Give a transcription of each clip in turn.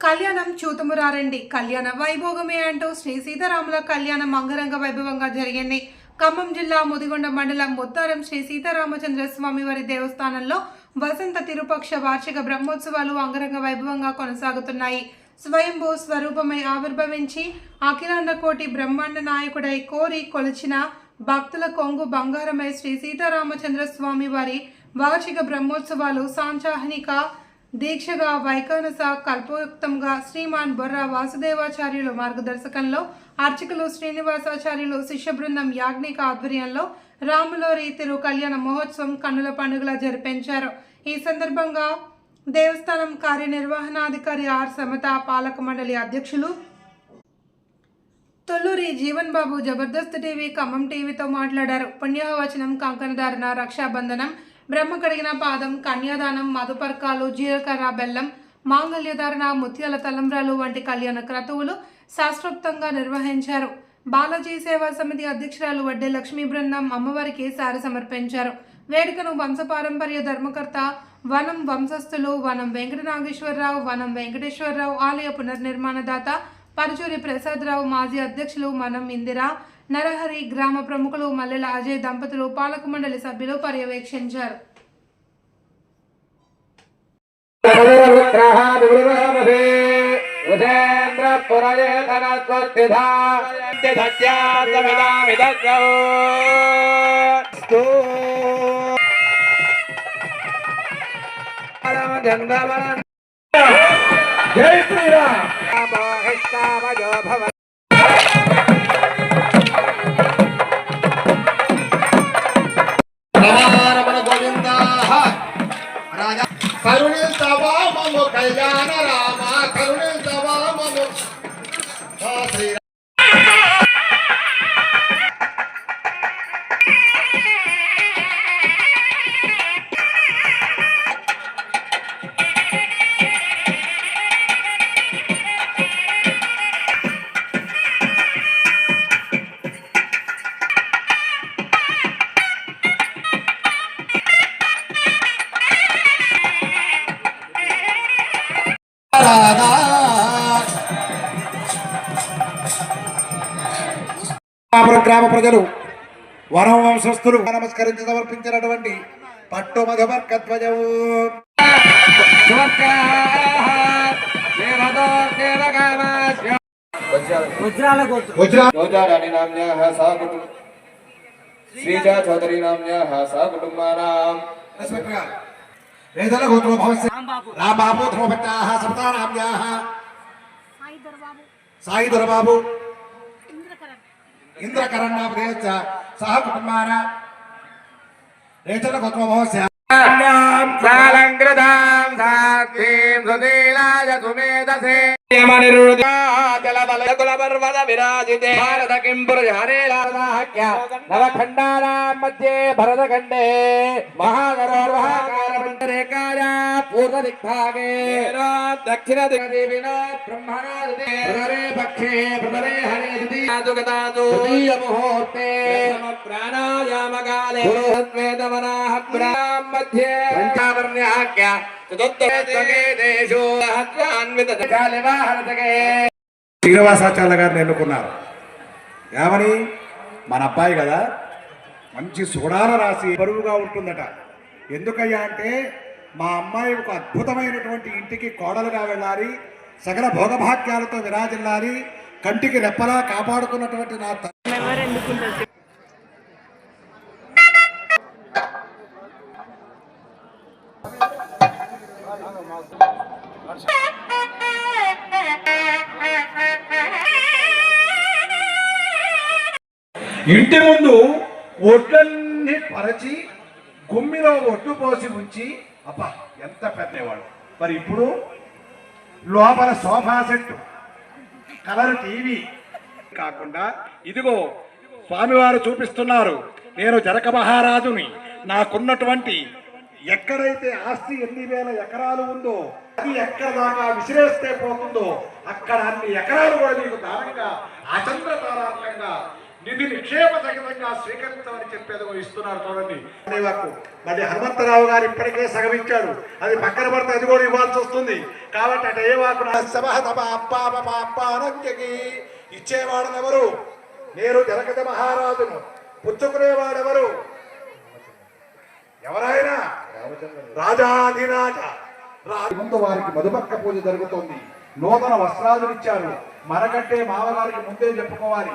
కళ్యాణం చూతుమురారండి కళ్యాణ వైభోగమే అంటూ శ్రీ సీతారాముల కళ్యాణం అంగరంగ వైభవంగా జరిగింది. ఖమ్మం జిల్లా ముదిగొండ మండలం ముత్తారం శ్రీ సీతారామచంద్ర స్వామి వారి దేవస్థానంలో వసంత తిరుపక్ష వార్షిక బ్రహ్మోత్సవాలు అంగరంగ వైభవంగా కొనసాగుతున్నాయి. స్వయంభూ స్వరూపమై ఆవిర్భవించి అఖిలాండ కోటి బ్రహ్మాండ నాయకుడై కోరి కొలిచిన భక్తుల కొంగు బంగారమై శ్రీ సీతారామచంద్ర స్వామి వారి వార్షిక బ్రహ్మోత్సవాలు సాంచాహనిక దీక్షగా వైఖానస కల్పయుక్తంగా శ్రీమాన్ బొర్రా వాసుదేవాచార్యులు మార్గదర్శకంలో అర్చకులు శ్రీనివాసాచార్యులు శిష్య బృందం యాజ్ఞిక ఆధ్వర్యంలో రాములోరి తిరు కళ్యాణ మహోత్సవం కన్నుల పండుగలా జరిపించారు. ఈ సందర్భంగా దేవస్థానం కార్యనిర్వహణాధికారి ఆర్ సమత పాలక మండలి అధ్యక్షులు తొల్లూరి జీవన్ బాబు జబర్దస్త్ టీవీ ఖమ్మం టీవీతో మాట్లాడారు. పుణ్యవచనం కంకణధారణ రక్షాబంధనం బ్రహ్మ కడిగిన పాదం కన్యాదానం మధుపర్కాలు జీలకర్ర బెల్లం మాంగళ్యధారణ ముత్యాల తలంబ్రాలు వంటి కళ్యాణ క్రతువులు శాస్త్రోక్తంగా నిర్వహించారు. బాలాజీ సేవా సమితి అధ్యక్షురాలు వడ్డే లక్ష్మీ బృందం అమ్మవారికి సారి సమర్పించారు. వేడుకను వంశపారంపర్య ధర్మకర్త వనం వంశస్థులు వనం వెంకట నాగేశ్వరరావు వనం వెంకటేశ్వరరావు ఆలయ పునర్నిర్మాణదాత పరుచూరి ప్రసాదరావు మాజీ అధ్యక్షులు మనం ఇందిరా నరహరి గ్రామ ప్రముఖులు మల్లెల అజయ్ దంపతులు పాలక మండలి సభ్యులు పర్యవేక్షించారు. జై శ్రీరామ్. కళ్యాణ రామ గ్రామ ప్రజలు వరం వంశస్థులు నమస్కరించి సమర్పించినటువంటి పట్టు మధుమర్కధ్వజము శ్రీజా సాయి దొరబాబు. ఇంద్రకరణాపదేశ సహ కుటుంబాన రేచల గోత్ర భవస్య సాలంకృతాం సాక్షీం సుశీలాయ సుమేధసే. జలబలకుల విరాజితే భారత కింపుర హరే లాదాహ్య నవఖండానాం మధ్యే భరతఖండే మహాగరోర్వహాకారమంతరేకాయ పూర్వ దిగ్భాగే దక్షిణ దివినా శ్రీనివాసాచార్య గారిని ఎన్నుకున్నారు. ఏమని? మన అబ్బాయి కదా మంచి సుడాల రాసి బరువుగా ఉంటుందట. ఎందుకయ్యా అంటే మా అమ్మాయి ఒక అద్భుతమైనటువంటి ఇంటికి కోడలుగా వెళ్ళాలి సకల భోగభాగ్యాలతో విరాజిల్లాలి కంటికి రెప్పలా కాపాడుకున్నటువంటి నా ఇంటి ముందు ఒడ్లన్నీ పరచి గుమ్మిలో ఒడ్డు పోసి ఉంచి అబ్బా ఎంత పెద్దవాడు. మరి ఇప్పుడు లోపల సోఫా సెట్ కలర్ టీవీ కాకుండా ఇదిగో స్వామివారు చూపిస్తున్నారు నేను జనక మహారాజుని నాకున్నటువంటి ఎక్కడైతే ఆస్తి ఎన్ని వేల ఎకరాలు ఉందో అది ఎక్కడ దాకా విసిరేస్తే పోతుందో అక్కడ అన్ని ఎకరాలు కూడా మీకు దానంగా అచంద్ర తారాత్మకంగా నిధి నిక్షేప సహితంగా స్వీకరించమని చెప్పేది ఇస్తున్నారు చూడండి మరి హనుమంతరావు గారు ఇప్పటికే సగమించాడు. అది పక్కన పడితే అది కూడా ఇవ్వాల్సి వస్తుంది. కాబట్టి అంటే ఏ వాకు అప్పానంకి ఇచ్చేవాడనెవరు నేను జనకద మహారాజును పుచ్చుకునేవాడెవరు ఎవరైనా రాజాధిరాజ ముందు వారికి మధుపక్క పూజ జరుగుతుంది నూతన వస్త్రాలు ఇచ్చారు మనకంటే మామగారికి ముందే చెప్పుకోవాలి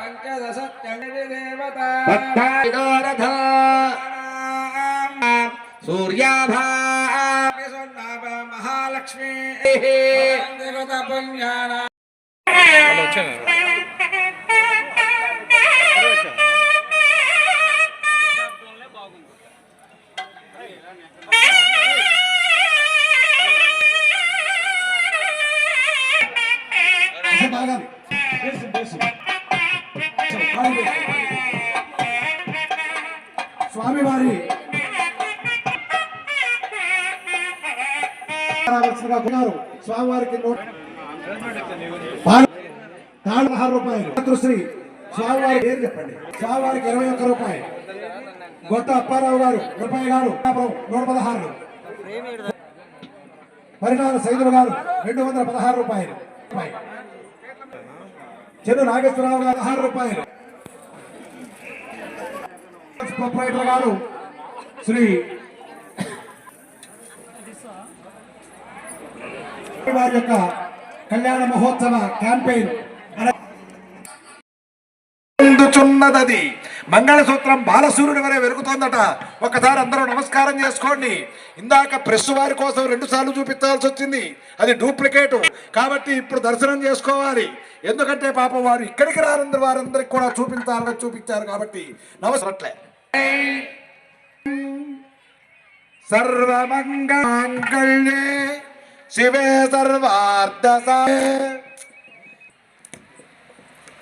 भक्तायोरथा सूर्याभा महालक्ष्मी पुण्याना Yes, yes, yes. స్వామివారి రావాల్సిందిగా కోరారు. స్వామివారికి పదహారు రూపాయలు. మాతృశ్రీ స్వామివారి పేరు చెప్పండి. స్వామివారికి ఇరవై ఒక్క రూపాయలు. గొట్ట అప్పారావు గారు రూపాయి గారు నూట పదహారు. పరిణామ సైదులు గారు రెండు వందల పదహారు రూపాయలు రూపాయలు. చెన్ను నాగేశ్వరరావు గారు ఆరు రూపాయలు. ప్రొపరైటర్ గారు శ్రీ వారి యొక్క కళ్యాణ మహోత్సవ క్యాంపెయిన్. అందుచున్నదది మంగళసూత్రం బాలసూర్యుడి వరే వెలుగుతోందట. ఒకసారి అందరూ నమస్కారం చేసుకోండి. ఇందాక ప్రెస్ వారి కోసం రెండు సార్లు చూపించాల్సి వచ్చింది. అది డూప్లికేట్. కాబట్టి ఇప్పుడు దర్శనం చేసుకోవాలి. ఎందుకంటే పాపం వారు ఇక్కడికి రానందు వారందరికి కూడా చూపించాలని చూపించారు కాబట్టి నమస్కారట్లే సర్వమంగళే శివే సర్వార్థ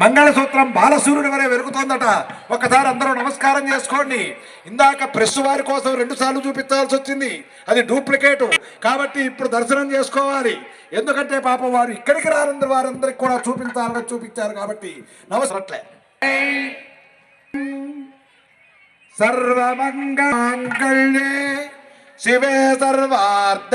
మంగళసూత్రం బాలసూర్యుడి వరే వెలుగుతోందట. ఒకసారి అందరూ నమస్కారం చేసుకోండి. ఇందాక ప్రెస్ వారి కోసం రెండు సార్లు చూపించాల్సి వచ్చింది. అది డూప్లికేట్. కాబట్టి ఇప్పుడు దర్శనం చేసుకోవాలి. ఎందుకంటే పాపం వారు ఇక్కడికి రానందు వారందరికి కూడా చూపించాలని చూపించారు కాబట్టి నమస్కారట్లే సర్వమంగళే శివే సర్వార్థ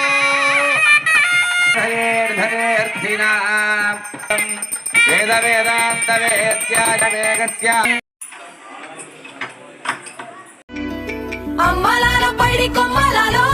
వేద వేదాంత వేద్యాయ అమ్మలాల పైడి కొమ్మలలో